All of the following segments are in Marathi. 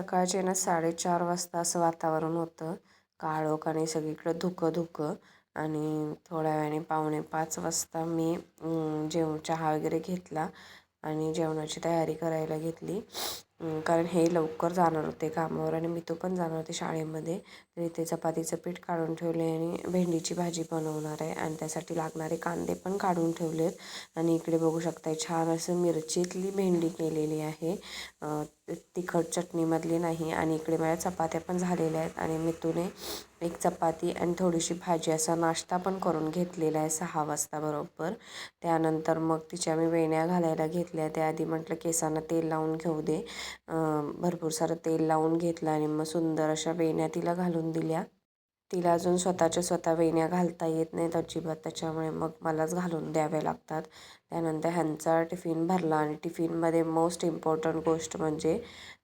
सकाळचे ना साडेचार वाजता असं वातावरण होतं. काळोख आणि सगळीकडं धुकं धुकं. आणि थोड्या वेळाने पावणे पाच वाजता मी जेव चहा वगैरे घेतला आणि जेवणाची तयारी करायला घेतली. कारण हे लवकर जाणार होते कामावर आणि मी तो पण जाणार होते शाळेमध्ये. तर इथे चपातीचं पीठ काढून ठेवले आणि भेंडीची भाजी बनवणार आहे. आणि त्यासाठी लागणारे कांदे पण काढून ठेवलेत. आणि इकडे बघू शकताय छान असं मिरचीतली भेंडी केलेली आहे. तिखट चटणीमधली नाही. आणि इकडे माझ्या चपात्या पण झालेल्या आहेत. आणि मितूने एक चपाती आणि थोडीशी भाजी असा नाश्ता पण करून घेतलेला आहे सहा वाजता बरोबर. त्यानंतर मग तिच्या मी वेण्या घालायला घेतल्या. त्याआधी म्हटलं केसांना तेल लावून घेऊ दे. भरपूर सारं तेल लावून घेतलं आणि मग सुंदर अशा वेण्या तिला घालून दिल्या. तिला अजून स्वतःच्या स्वतः वेण्या घालता येत नाहीत अजिबात. त्याच्यामुळे मग मलाच घालून द्याव्या लागतात. त्यानंतर ह्यांचा टिफिन भरला आणि टिफिनमध्ये मोस्ट इम्पॉर्टंट गोष्ट म्हणजे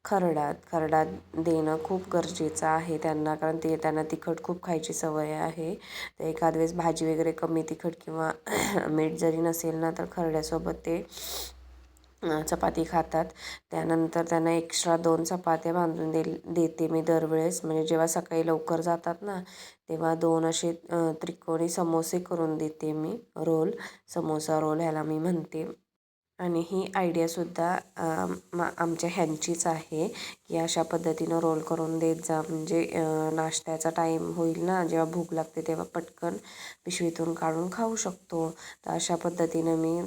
खरडात. खरडात देणं खूप गरजेचं आहे त्यांना कारण ते त्यांना तिखट खूप खायची सवय आहे. तर एखाद वेळेस भाजी वगैरे कमी तिखट किंवा मीठ जरी नसेल ना तर खरड्यासोबत ते चपाती खातात. त्यानंतर त्यांना एक्स्ट्रा दोन चपात्या बांधून दे देते मी दरवेळेस. म्हणजे जेव्हा सकाळी लवकर जातात ना तेव्हा दोन असे त्रिकोणी समोसे करून देते मी रोल समोसा रोल ह्याला मी म्हणते. आणि ही आयडियासुद्धा आमच्या ह्यांचीच आहे की अशा पद्धतीनं रोल करून देत जा. म्हणजे नाश्त्याचा टाईम होईल ना जेव्हा भूक लागते तेव्हा पटकन पिशवीतून काढून खाऊ शकतो. तर अशा पद्धतीनं मी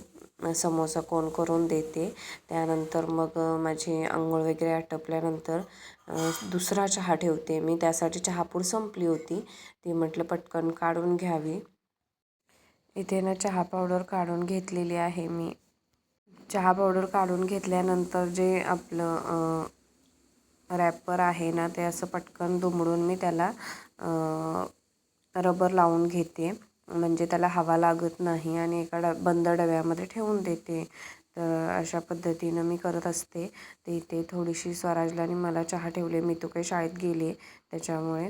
समोसा कोण करून देते. त्यानंतर मग माझी आंघोळ वगैरे आटपल्यानंतर दुसरा चहा ठेवते. मी त्यासाठी चहापूड संपली होती. ती म्हटलं पटकन काढून घ्यावी. इथे ना चहा पावडर काढून घेतलेली आहे मी. चहा पावडर काढून घेतल्यानंतर जे आपलं रॅपर आहे ना ते असं पटकन दुमडून मी त्याला रबर लावून घेते. म्हणजे त्याला हवा लागत नाही आणि एका ड बंद डब्यामध्ये ठेवून देते. तर अशा पद्धतीनं मी करत असते. ते इथे थोडीशी स्वराजला आणि मला चहा ठेवले. मी तो काही शाळेत गेले. त्याच्यामुळे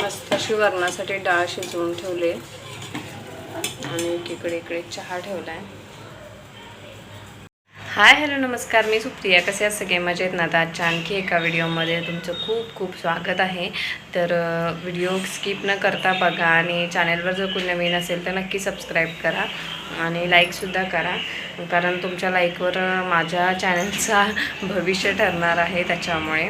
मस्त अशी वरणासाठी डाळ शिजवून ठेवले. आणि एकीकडे इकडे चहा ठेवला आहे हाय हॅलो नमस्कार. मी सुप्रिया. कसे असं सगळे मजेत ना? आता आजच्या आणखी एका व्हिडिओमध्ये तुमचं खूप खूप स्वागत आहे. तर व्हिडिओ स्किप न करता बघा आणि चॅनलवर जर कोणी नवीन असेल तर नक्की सबस्क्राईब करा आणि लाईकसुद्धा करा. कारण तुमच्या लाईकवर माझ्या चॅनलचा भविष्य ठरणार आहे त्याच्यामुळे.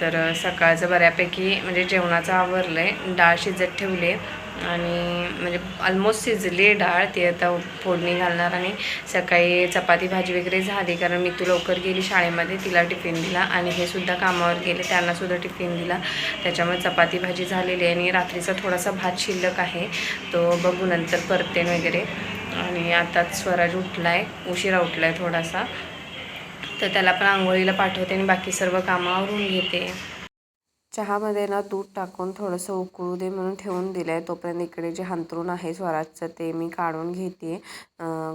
तर सकाळचं बऱ्यापैकी म्हणजे जेवणाचं आवरलं आहे डाळ शिजत ठेवले आणि म्हणजे ऑलमोस्ट शिजली डाळ ती आता फोडणी घालणार आणि सकाळी चपाती भाजी वगैरे झाली. कारण मी तू लवकर गेली शाळेमध्ये तिला टिफिन दिला आणि हे सुद्धा कामावर गेले त्यांनासुद्धा टिफिन दिला. त्याच्यामुळे चपाती भाजी झालेली आहे आणि रात्रीचा थोडासा भात शिल्लक आहे. तो बघू नंतर परतेन वगैरे. आणि आताच स्वराज उठला आहे उशिरा उठला आहे थोडासा. तर त्याला पण आंघोळीला पाठवते आणि बाकी सर्व कामावरून घेते. चहामध्ये ना दूध टाकून थोडंसं उकळू दे म्हणून ठेवून दिलं आहे तोपर्यंत इकडे जे हंतरून आहे स्वराजचं ते मी काढून घेते.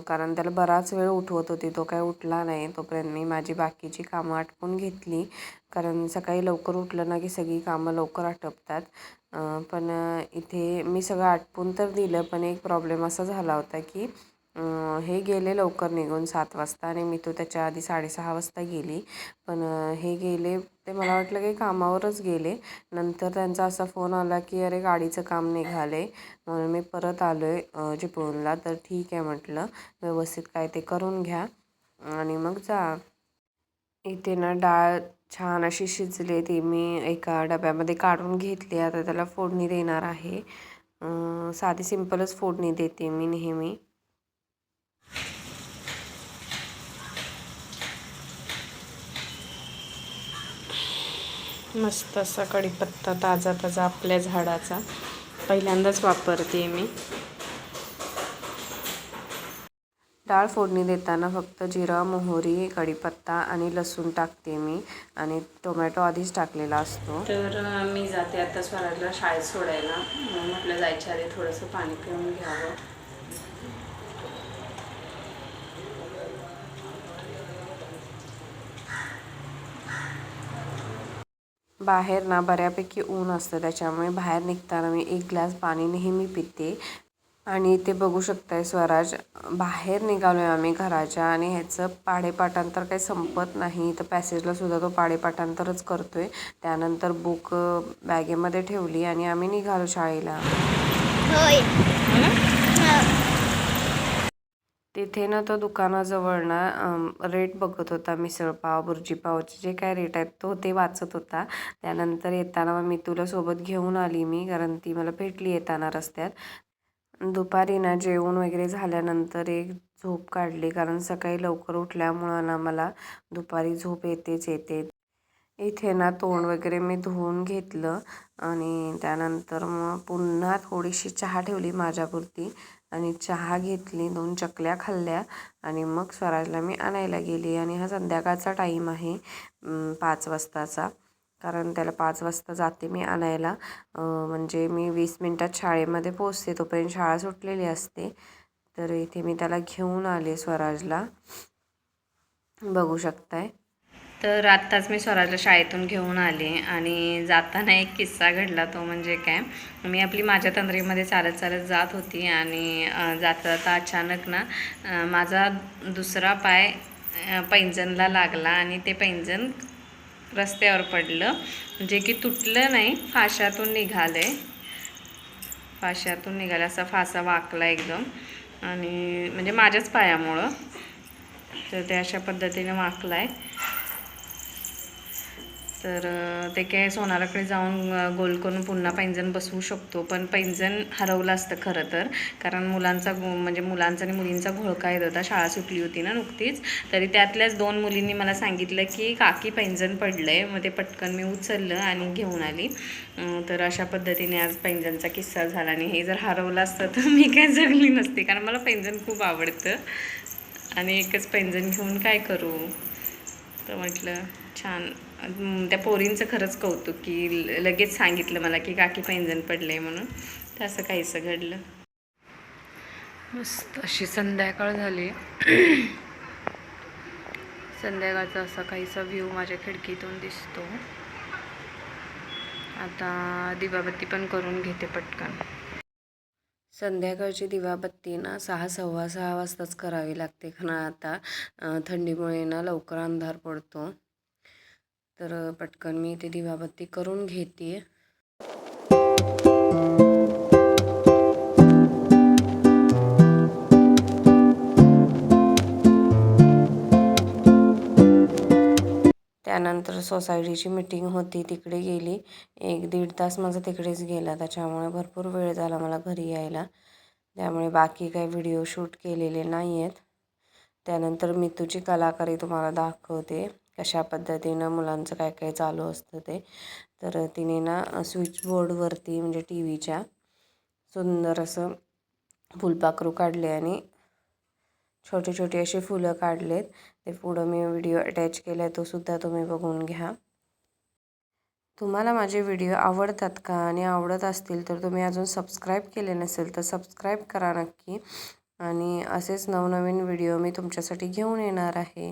कारण त्याला बराच वेळ उठवत होती. तो काय उठला नाही. तोपर्यंत मी माझी बाकीची कामं आटपून घेतली. कारण सकाळी लवकर उठलं ना की सगळी कामं लवकर आटपतात. पण इथे मी सगळं आटपून तर दिलं पण एक प्रॉब्लेम असा झाला होता की हे गेले लवकर निघून सात वाजता आणि मी तो त्याच्या आधी साडेसहा वाजता गेली. पण हे गेले ते मला वाटलं की कामावरच गेले. नंतर त्यांचा असा फोन आला की अरे गाडीचं काम निघालं. आहे म्हणून मी परत आलो आहे चिपळूणला तर ठीक आहे म्हटलं व्यवस्थित काय ते करून घ्या. आणि मग जा. इथे ना डाळ छान अशी शिजली ती. मी एका डब्यामध्ये काढून घेतली. आता त्याला फोडणी देणार आहे. साधी सिंपलच फोडणी देते मी नेहमी. मस्त असा कढीपत्ता ताजा ताजा आपल्या झाडाचा. पहिल्यांदाच वापरते मी. डाळ फोडणी देताना फक्त जिरा मोहरी कढीपत्ता आणि लसूण टाकते मी आणि टोमॅटो आधीच टाकलेला असतो. तर मी जाते आता स्वराजला शाळेत सोडायला. म्हटलं जायच्या आधी थोडंसं पाणी पिऊन घ्यावं. बाहेर ना बऱ्यापैकी ऊन असतं त्याच्यामुळे बाहेर निघताना मी एक ग्लास पाणी नेहमी पिते. आणि इथे बघू शकताय स्वराज बाहेर निघालो आहे आम्ही घराच्या आणि ह्याचं पाढेपाठांतर काही संपत नाही. तर पॅसेजला सुद्धा तो पाढेपाठांतरच आहे त्यानंतर बुक बॅगेमध्ये ठेवली आणि आम्ही निघालो शाळेला. होय. तिथे ना तो दुकानाजवळ ना रेट बघत होता मिसळपाव भुर्जीपावचे जे काय रेट आहेत तो ते वाचत होता. त्यानंतर येताना मग मी तुला सोबत घेऊन आली मी कारण ती मला भेटली येताना रस्त्यात. दुपारी ना जेवण वगैरे झाल्यानंतर एक झोप काढली कारण सकाळी लवकर उठल्यामुळं ना मला दुपारी झोप येतेच येते. इथे ना तोंड वगैरे मी धुवून घेतलं आणि त्यानंतर मग पुन्हा थोडीशी चहा ठेवली माझ्यापुरती. आणि चहा घेतली दोन चकल्या खाल्ल्या आणि मग स्वराजला मी आणायला गेली. आणि हा संध्याकाळचा टाईम आहे पाच वाजताचा. कारण त्याला पाच वाजता जाते मी आणायला. म्हणजे मी वीस मिनटात शाळेमध्ये पोचते तोपर्यंत शाळा सुटलेली असते. तर इथे मी त्याला घेऊन आले स्वराजला. बघू शकताय. तर आत्ताच मी स्वराजला शाळेतून घेऊन आले आणि जाताना एक किस्सा घडला तो म्हणजे काय मी आपली माझ्या तंद्रीमध्ये चालत चालत जात होती आणि जाता जाता अचानक ना माझा दुसरा पाय पैंजणला लागला आणि ते पैंजण रस्त्यावर पडलं जे की तुटलं नाही फाशातून निघालं. आहे फाशातून निघालं असा फासा वाकला एकदम आणि म्हणजे माझ्याच पायामुळं. तर ते अशा पद्धतीने वाकला आहे तर ते काय सोनाराकडे जाऊन गोल करून पुन्हा पैंजण बसवू शकतो. पण पैंजण हरवलं असतं खरं तर. कारण मुलांचा गो- म्हणजे मुलांचा आणि मुलींचा घोळका येत होता. शाळा सुटली होती ना नुकतीच. तरी त्यातल्याच दोन मुलींनी मला सांगितलं की काकी पैंजण पडलं आहे मग ते पटकन मी उचललं आणि घेऊन आली. तर अशा पद्धतीने आज पैंजणचा किस्सा झाला. आणि हे जर हरवलं असतं तर मी काय जगली नसते. कारण मला पैंजण खूप आवडतं. आणि एकच पैंजण घेऊन काय करू? तर म्हटलं छान. त्या पोरींचं खरंच कौतुक की ल- लगेच सांगितलं मला की काकी पैंजण पडले म्हणून. तर असं काहीसं घडलं. मस्त अशी संध्याकाळ झाली. संध्याकाळचा असा काहीसा व्ह्यू माझ्या खिडकीतून दिसतो. आता दिवाबत्ती पण करून घेते पटकन. संध्याकाळची दिवाबत्ती ना सहा सव्वा सहा वाजताच करावी लागते. कारण आता थंडीमुळे ना लवकर अंधार पडतो. तर पटकन मी ते दिवाबत्ती करून घेते. त्यानंतर सोसायटीची मिटिंग होती तिकडे गेली. एक दीड तास माझा तिकडेच गेला त्याच्यामुळे भरपूर वेळ झाला मला घरी यायला. त्यामुळे बाकी काही व्हिडिओ शूट केलेले नाही आहेत त्यानंतर मी तुझी कलाकारी तुम्हाला दाखवते. कशा पद्धतीनं मुलांचं काय काय चालू असतं ते. तर तिने ना स्विच बोर्डवरती म्हणजे टी व्हीच्या सुंदर असं फुलपाखरू काढले आणि छोटे छोटे असे फुलं काढलेत. ते पुढं मी व्हिडिओ अटॅच केला आहे तो सुद्धा तुम्ही बघून घ्या. तुम्हाला माझे व्हिडिओ आवडतात का आणि आवडत असतील तर तुम्ही अजून सबस्क्राईब केले नसेल तर सबस्क्राईब करा नक्की. आणि असेच नवनवीन व्हिडिओ मी तुमच्यासाठी घेऊन येणार आहे.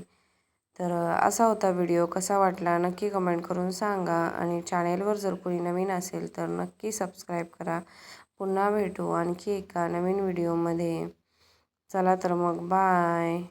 तर असा होता व्हिडिओ. कसा वाटला नक्की कमेंट करून सांगा आणि चॅनेलवर जर कोणी नवीन असेल तर नक्की सबस्क्राईब करा. पुन्हा भेटू आणखी एका नवीन व्हिडिओमध्ये. चला तर मग बाय.